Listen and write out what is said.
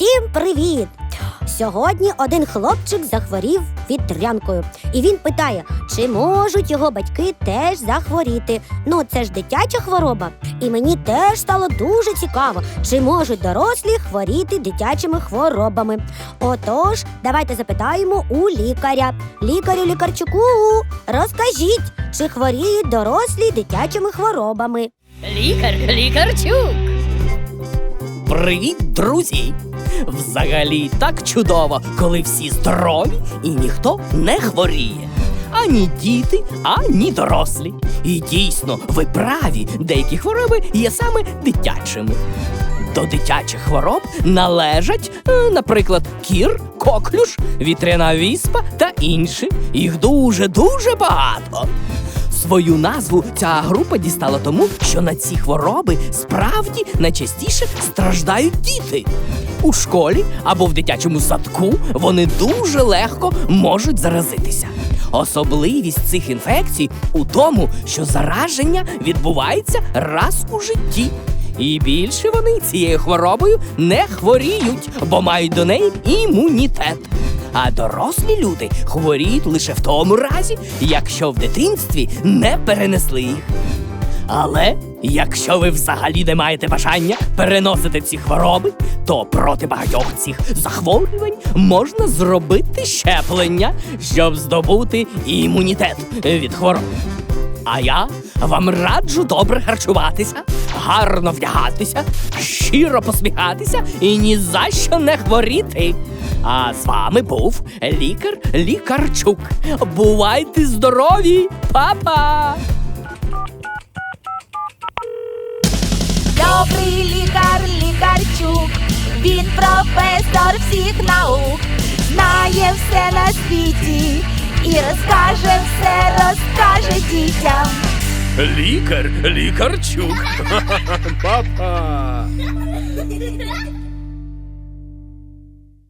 Всім привіт! Сьогодні один хлопчик захворів вітрянкою, і він питає, чи можуть його батьки теж захворіти. Ну, це ж дитяча хвороба. І мені теж стало дуже цікаво, чи можуть дорослі хворіти дитячими хворобами. Отож, давайте запитаємо у лікаря. Лікарю лікарчуку, розкажіть, чи хворіють дорослі дитячими хворобами. Лікар, лікарчук. Привіт, друзі! Взагалі так чудово, коли всі здорові і ніхто не хворіє. Ані діти, ані дорослі. І дійсно, ви праві, деякі хвороби є саме дитячими. До дитячих хвороб належать, е, наприклад, кір, коклюш, вітряна віспа та інші. Їх дуже-дуже багато. Свою назву ця група дістала тому, що на ці хвороби справді найчастіше страждають діти. У школі або в дитячому садку вони дуже легко можуть заразитися. Особливість цих інфекцій у тому, що зараження відбувається раз у житті. І більше вони цією хворобою не хворіють, бо мають до неї імунітет. А дорослі люди хворіють лише в тому разі, якщо в дитинстві не перенесли їх. Але якщо ви взагалі не маєте бажання переносити ці хвороби, то проти багатьох цих захворювань можна зробити щеплення, щоб здобути імунітет від хвороб. А я вам раджу добре харчуватися, гарно вдягатися, щиро посміхатися і ні за що не хворіти. А з вами був лікар Лікарчук. Бувайте здорові, папа! Добрий лікар, лікарчук, він професор всіх наук, знає все на світі і розкаже все, розкаже дітям. Лікар, лікарчук. Папа.